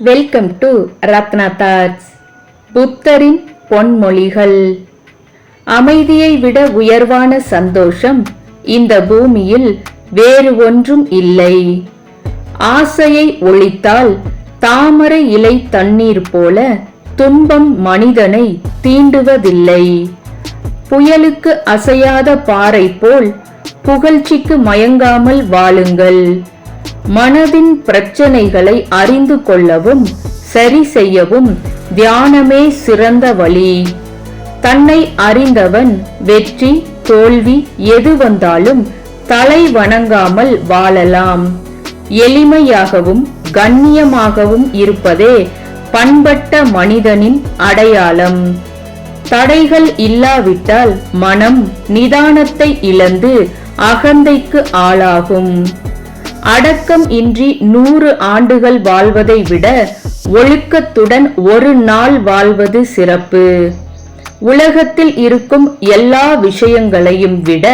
Welcome to Ratna thoughts புத்தரின் பொன்மொழிகள். அமைதியை விட உயர்வான சந்தோஷம் இந்த பூமியில் வேறு ஒன்றும் இல்லை. ஆசையை ஒழித்தால் தாமரை இலை தண்ணீர் போல துன்பம் மனிதனை தீண்டுவதில்லை. புயலுக்கு அசையாத பாறை போல் புகழ்ச்சிக்கு மயங்காமல் வாழுங்கள். மனதின் பிரச்சனைகளை அறிந்து கொள்ளவும் சரி செய்யவும் தியானமே சிறந்த வழி. தன்னை அறிந்தவன் வெற்றி தோல்வி எது வந்தாலும் தலை வணங்காமல் வாழலாம். எளிமையாகவும் கண்ணியமாகவும் இருப்பதே பண்பட்ட மனிதனின் அடையாளம். தடைகள் இல்லாவிட்டால் மனம் நிதானத்தை இழந்து அகந்தைக்கு ஆளாகும். அடக்கம் இன்றி நூறு ஆண்டுகள் வாழ்வதை விட ஒழுக்கத்துடன் ஒரு நாள் வாழ்வது சிறப்பு. உலகத்தில் இருக்கும் எல்லா விஷயங்களையும் விட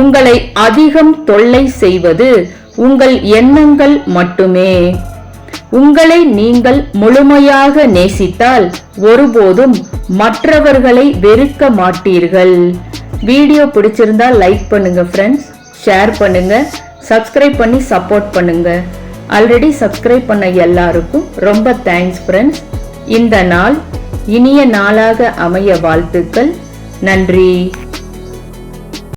உங்களை அதிகம் தொல்லை செய்வது உங்கள் எண்ணங்கள் மட்டுமே. உங்களை நீங்கள் முழுமையாக நேசித்தால் ஒருபோதும் மற்றவர்களை வெறுக்க மாட்டீர்கள். வீடியோ பிடிச்சிருந்தா லைக் பண்ணுங்க ஃப்ரெண்ட்ஸ் ஷேர் பண்ணுங்க. சப்ஸ்கிரைப் பண்ணி சப்போர்ட் பண்ணுங்க. ஆல்ரெடி சப்ஸ்கிரைப் பண்ண எல்லாருக்கும் ரொம்ப தேங்க்ஸ் ஃப்ரெண்ட்ஸ் இந்த நாள் இனிய நாளாக அமைய வாழ்த்துக்கள். நன்றி.